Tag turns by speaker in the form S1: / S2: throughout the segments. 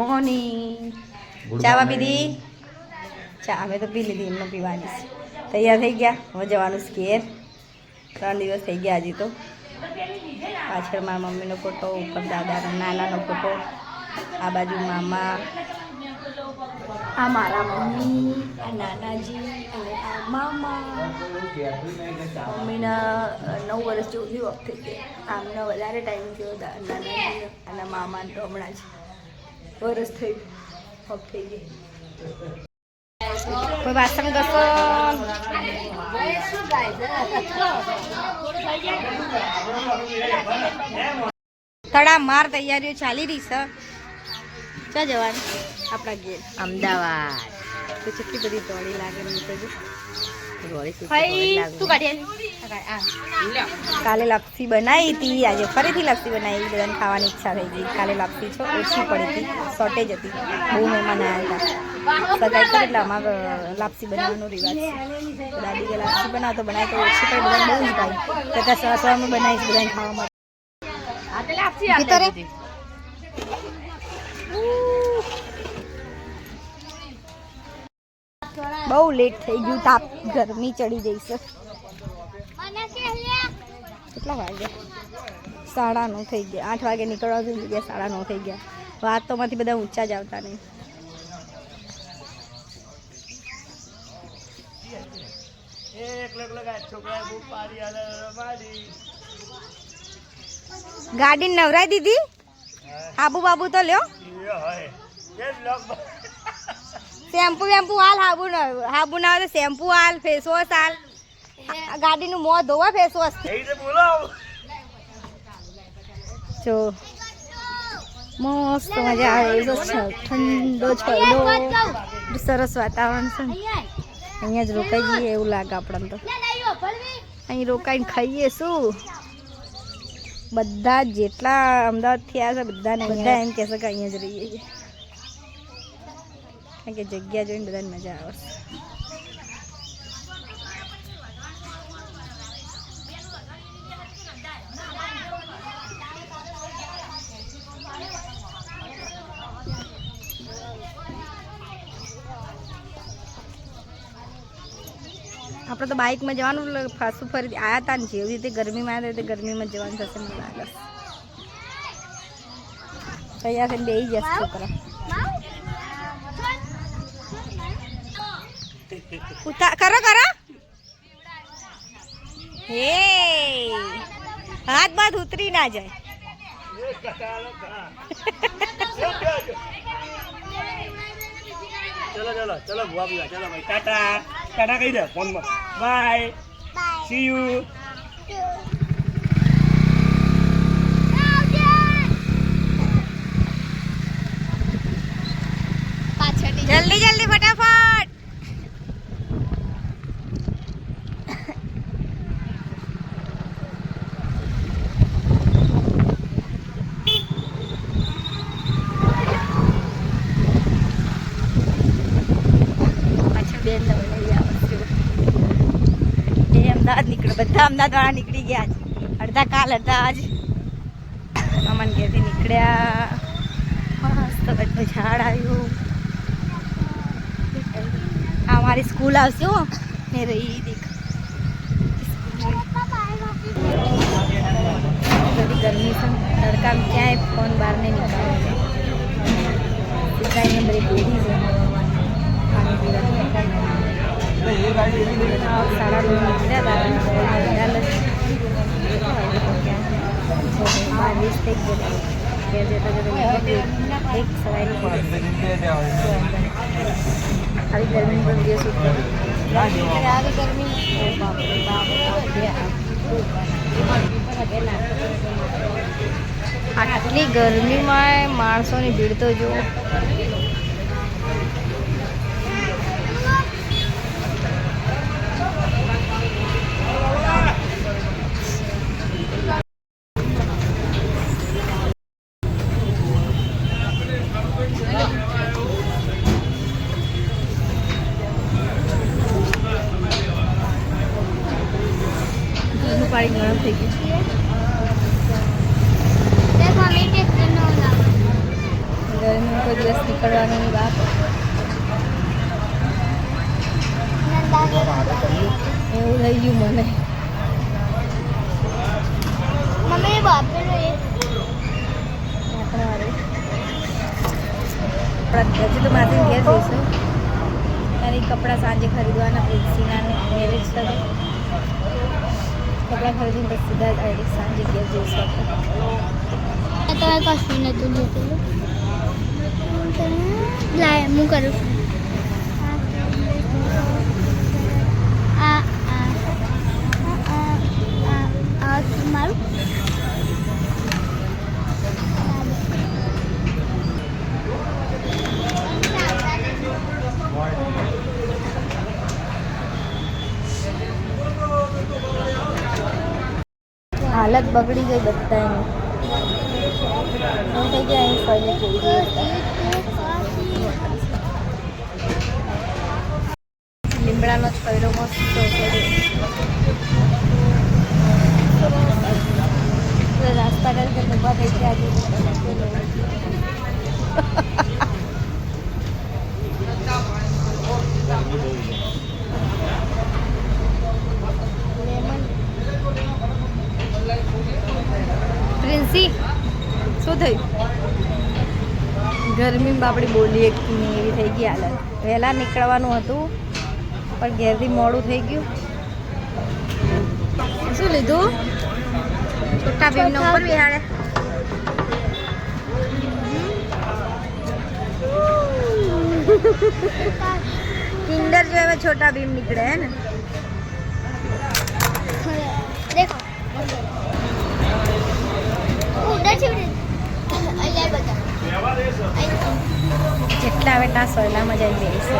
S1: Morning ચાવા પીધી? ચા અમે તો પી લીધી એમને પીવાની છે. તૈયાર થઈ ગયા? હવે જવાનું સ્કેર ત્રણ દિવસ થઈ ગયા હજી તો. પાછળ મારા મમ્મીનો ફોટો ઉપર દાદાનો નાનાનો ફોટો આ બાજુ મામા આ મારા મમ્મી આ નાનાજી અને આ મામા. મમ્મીના નવ વર્ષ જેવું વખતે આમને વધારે ટાઈમ થયો નાનાજી અને મામાને તો હમણાં જ. વરસ થઈ ગયું. થઈ ગઈ. કોઈ વાસણ ઘસો? તડા માર તૈયારીઓ ચાલી રહી છે. ચા જવાનું. આપણા ગેર
S2: અમદાવાદ.
S1: તો કેટલી બધી દોડી લાગે મને તો જો.
S2: રોળી શું
S1: તું કાઢી કાલે લાપસી બનાવી હતી. આજે ફરીથી લાપસી બનાવી બધાને ખાવાની ઈચ્છા થઈ ગઈ. કાલે લાપસી છો. ઓછી પડી હતી. શોર્ટેજ હતી. બહુ મહેમાન આવ્યા હતા. સગાઈ કરે એટલે અમારે લાપસી બનાવવાનો રિવાજ છે. દાદી લાપસી બનાવ તો બનાવી તો ઓછી પડી. બધાને બહુ જ ભાઈ તો ત્યાં સવા સવારમાં બનાવીશ બધાને ખાવા માટે. બહુ લેટ થઈ ગયું. તાપ ગરમી ચડી જઈ છે. કેટલા વાગ્યા સાડા નવ થઈ ગયા. આઠ વાગે નીકળવા થઈ ગયા સાડા નવ થઈ ગયા. વાત તો માંથી બધા ઊંચા જ આવતા નહીં. ગાડી નવરાઈ દીધી? હાબુ બાબુ તો લ્યો. શેમ્પુ વેમ્પુ હાલ, હાબુ ન હાબુ ના હોય તો શેમ્પુ હાલ, ફેસ વોશ હાલ. આ ગાડીનું મોં ધોવા બેસો જો મસ્ત મજા આવે. એવો છે ઠંડો છેડો સરસ વાતાવરણ છે અહીંયા જ રોકાઈ જઈએ એવું લાગે આપણને તો. અહીં રોકાઈને ખાઈએ શું? બધા જેટલા અમદાવાદથી આવ્યા છે બધાને બધા એમ કહેશે કે અહીંયા જ રહીએ છીએ. કારણ કે જગ્યા જોઈને બધાને મજા આવે આપણે તો બાઇકમાં જવાનું એટલે પાછું ફરી આવ્યા હતા ને જેવી રીતે ગરમીમાં આવ્યા હતા તે ગરમીમાં જ જવાનું થશે મને લાગે છે તૈયાર થઈને બેસી જશે છોકરા. ઉતા કરો કરો. હે. હાથ બાદ ઉતરી ના જાય.
S3: ચલો ચલો ચલો, ભુવા ભુવા, ચલો ભાઈ, ટાટા. ટાટા કહી દે ફોનમાં. બાય સી યુ
S1: જલ્દી જલ્દી ફટાફટ પાછળ બેન તમે લઈ આવો છો. એ અમદાવાદ નીકળે બધા અમદાવાદ વાળા નીકળી ગયા છે. અડધા કાલ, અડધા આજ. અમન ઘેરથી નીકળ્યા. મસ્ત બધું ઝાડ આવ્યું. આ મારી સ્કૂલ આવશે હો. મેં રહી દેખ બધી ગરમી છે. તડકામાં ક્યાંય ફોન બહાર નહીં નીકળે. સીધા અહીંયા બધી બેઠી છે પાણી પીવા જ સવાયની આવી ગરમી પણ દિવસ આવી ગરમી બાપ બાપ આટલી ગરમીમાં માણસોની ભીડ તો જુઓ દૂધનું પાણી ગરમ થઈ ગયું નીકળવાની વાત. એવું થઈ ગયું મને.
S4: મમ્મી બાપેલું
S1: આપણે હજુ તો માથે ઘેર જઈશું. તારી કપડાં સાંજે ખરીદવાના પ્રિન્સીના મેરેજ છે કપડાં ખરીદીને પછી સીધા સાંજે ઘેર જઈશું
S4: તમે કશું નહોતું લીધેલું. લાય હું કરું છું આ આ આ આ આ શું મારું
S1: હાલત બગડી ગઈ બધાની એમ થઈ ગયા અહીં ફરીને જોઈ જોઈએ લીમડાનો જ કર્યો મસ્ત છે રાસ્તા કરી ઊભા થઈ ગયા પ્રિન્સી શું થયું ગરમીમાં બાપડી બોલી એક નહીં એવી થઈ ગઈ હાલત. વહેલા નીકળવાનું હતું, પણ ઘેરથી મોડું થઈ ગયું. શું લીધું? છોટા ભીમનો ઉપર બિહાડે કિન્ડર જો હવે છોટા ભીમ નીકળે હે ને.
S4: દેખો. ઉડે છે
S1: જેટલા આવે ત્યાં સોયલા મજા આવી રહી છે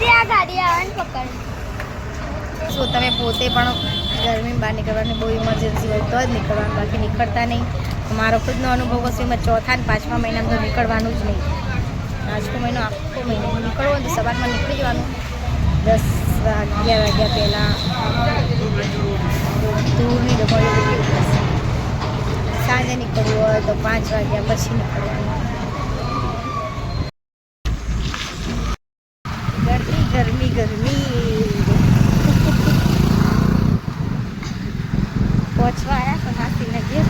S4: તે આ ગાડી આવે ને પકડ.
S1: શું તમે પોતે પણ ગરમી બહાર નીકળવાની બહુ ઇમરજન્સી હોય તો જ નીકળવાનું બાકી નીકળતા નહીં. મારો ખુદનો અનુભવ હશે એમાં ચોથા ને પાંચમા મહિનામાં તો નીકળવાનું જ નહીં. પાંચમો મહિનો આખો મહિનો નીકળવો તો સવારમાં નીકળી જવાનું. દસ અગિયાર વાગ્યા પહેલાં. દૂરની ડબલ સાંજે નીકળવું હોય તો પાંચ વાગ્યા પછી નીકળવાનું ગરમી ગરમી ગરમી પહોંચવા આવ્યા પણ હાથીને ઘેર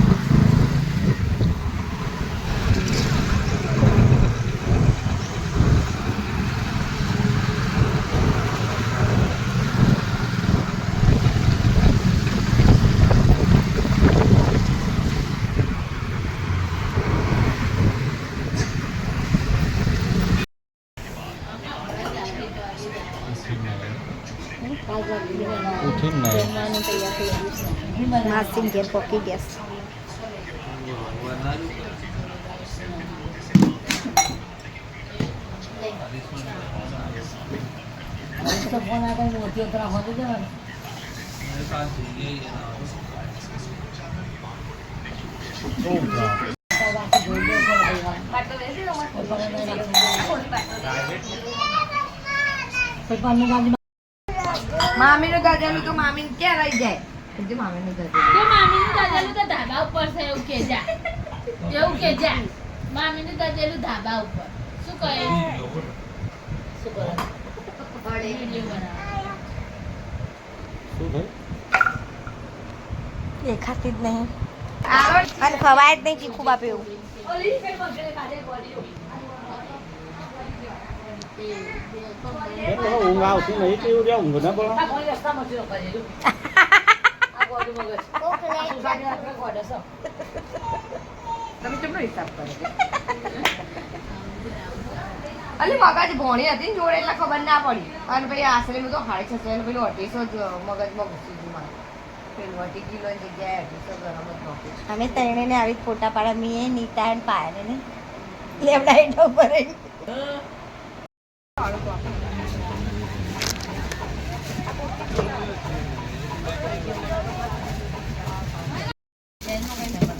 S1: જમવાનું તૈયાર થઈ ગયું છે માસીન ઘેર પકી ગયા મામી મામીનું દાદાનું તો મામી ક્યાં રહી જાય? મામીનું
S5: મામીનું તો ધાબા ઉપર છે એવું કે જા. એવું કે જા. મામીનું દાદાનું ધાબા ઉપર. શું કહે? શું કરે વીડિયો બનાવે
S1: દેખાતી જ નહીં. અને ખવાય જ નહીં ચીખું બાપે એવું.
S3: ઊંઘ આવતી નહીં કેવું ઊંઘ ના બોલા
S1: અલી મગજ ભોણી હતી ને જોડે એટલે ખબર ના પડી. અને ભાઈ આશરે નું તો હાડી છસો એટલે પેલું અઢીસો જ મગજમાં ઘૂસી ગયું મારે. પેલું અઢી કિલો જગ્યાએ અઢીસો ગ્રામ જ નહોતું. અમે ત્રણે ને આવી ફોટા પાડા મીએ નીતા અને પાયા ને લેવડા હેઠો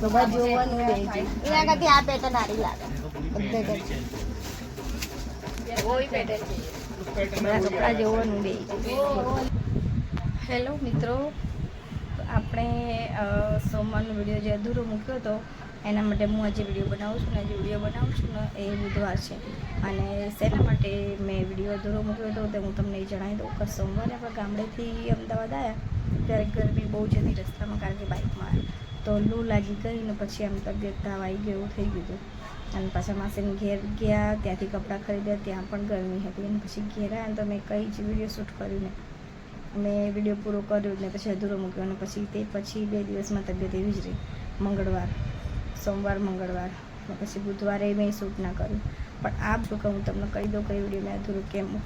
S1: ઉપર બધા જોવાનું એના કરતી આ પેટર્ન સારી લાગે. બધે કરતી બધા જોવાનું બે હેલો મિત્રો. આપણે સોમવારનો વીડિયો જે અધૂરો મૂક્યો હતો એના માટે હું આજે વીડિયો બનાવું છું ને આજે વીડિયો બનાવું છું ને એ બુધવાર છે. અને શેના માટે મેં વીડિયો અધૂરો મૂક્યો હતો તે હું તમને એ જણાવી દઉં. કે સોમવારે આપણે ગામડેથી અમદાવાદ આવ્યા ત્યારે ગરમી બહુ જ હતી રસ્તામાં કારણ કે બાઇકમાં આવ્યા તો લૂ લાગી ગઈ ને પછી આમ તબિયત તાવ આવી ગયો એવું થઈ ગયું હતું. અને પાછા માસીને ઘેર ગયા, ત્યાંથી કપડાં ખરીદ્યા, ત્યાં પણ ગરમી હતી. અને પછી ઘેર આવ્યા ને તો મેં કઈ જ વીડિયો શૂટ કર્યું ને મેં વીડિયો પૂરો કર્યો ને પછી અધૂરો મૂક્યો અને પછી તે પછી બે દિવસમાં તબિયત એવી જ રહી. મંગળવાર, સોમવાર, મંગળવાર. પછી બુધવારે મેં શૂટ ના કર્યું. પણ આ બધું કે હું તમને કહી દઉં કઈ વીડિયો મેં અધૂરું કેમ મૂક્યું.